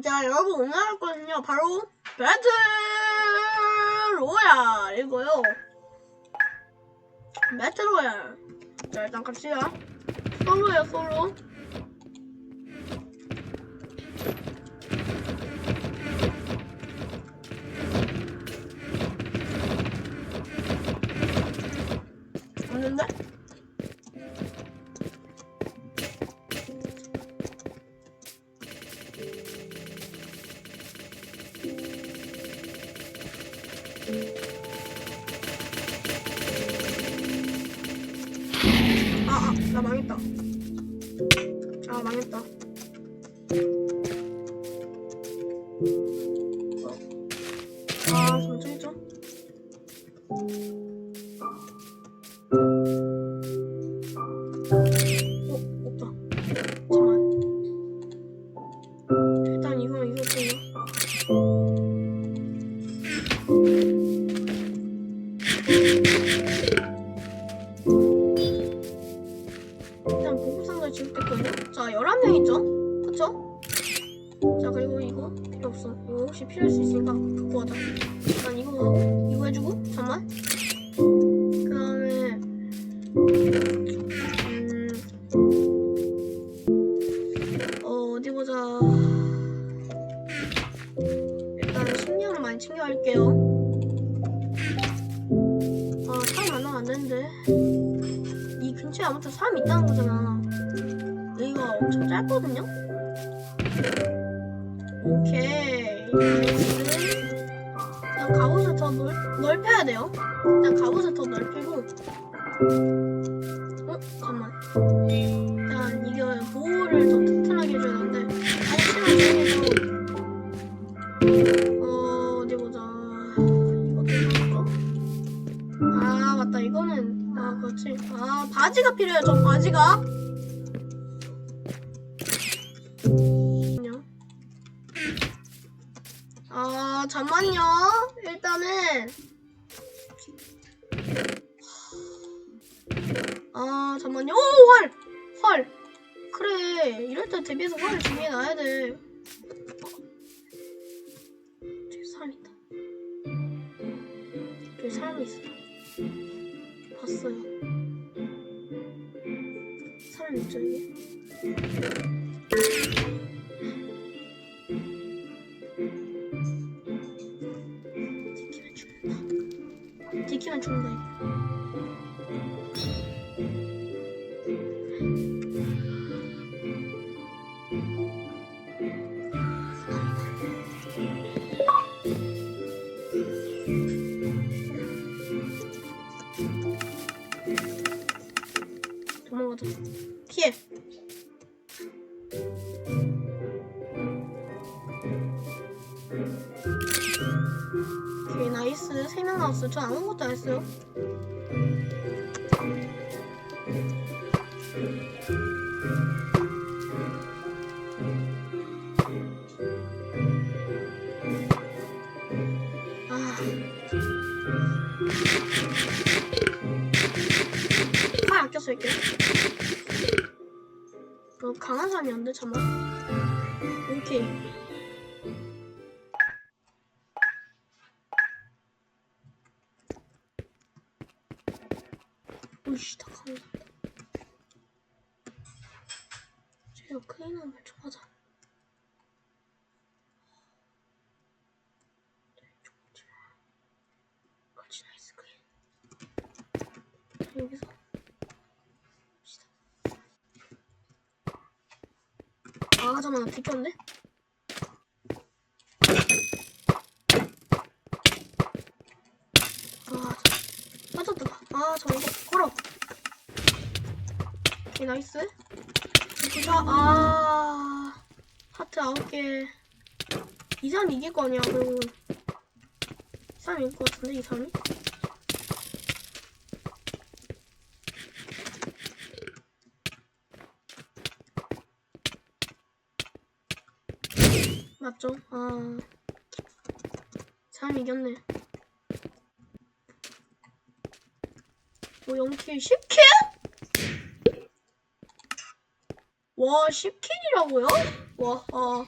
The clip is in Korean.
자, 여러분 오늘 할 거는요. 바로 배틀 로얄 이거요. 배틀 로얄. 자, 일단 갑시다. 솔로야 솔로. 나 망했다. 아, 망했다. 어. 아, 잠시만 좀. 자, 그리고 이거 필요 없어. 이거 혹시 필요할 수 있으니까 갖고 가자. 일단 이거 하고, 이거 해주고, 잠만. 그 다음에, 음, 어, 어디 보자. 일단 식량을 많이 챙겨갈게요. 아, 사람 만나면 안 되는데. 이 근처에 아무튼 사람이 있다는 거잖아. 여기가 엄청 짧거든요? 오케이. 일단 갑옷을 더 넓, 넓혀야 돼요. 일단 갑옷을 더 넓히고. 어? 일단 이게 보호를 더 튼튼하게 해줘야 되는데. 아니, 시간 중에서. 어, 어디 보자. 이것도 해볼까? 아 맞다 이거는 아 그렇지 아 바지가 필요해요 저 바지가 잠만요. 일단은. 아 잠만요. 오 활 활! 그래. 이럴 때 대비해서 활을 준비해 놔야 돼. 저기 사람 있다. 저기 사람이 있어. 봤어요. 사람 있죠 여기? 지키면 죽는다 이거. 도망가자. 피해. 오케이 나이스 세 명 나왔어요. 저 아무것도 안 했어요. 아. 팔 아껴 쓸게요. 그 강한 사람이 안 돼, 잠만. 오케이. 오이씨, 다 사람. 제가 큰일 나면 좀 하자. 그렇지, 나이스, 큰일. 여기서. 봅시다. 아 잠깐만 비켰네 아 빠졌다 아 잠깐 이거 걸어 오케이 나이스 보자 아 하트 아홉 개이 사람이 이길 거 아니야 그리고 이 사람이 이길 거 같은데 이 사람이 맞죠? 아, 사람 이겼네. 뭐 0킬, 10킬? 와, 10킬이라고요? 와, 아,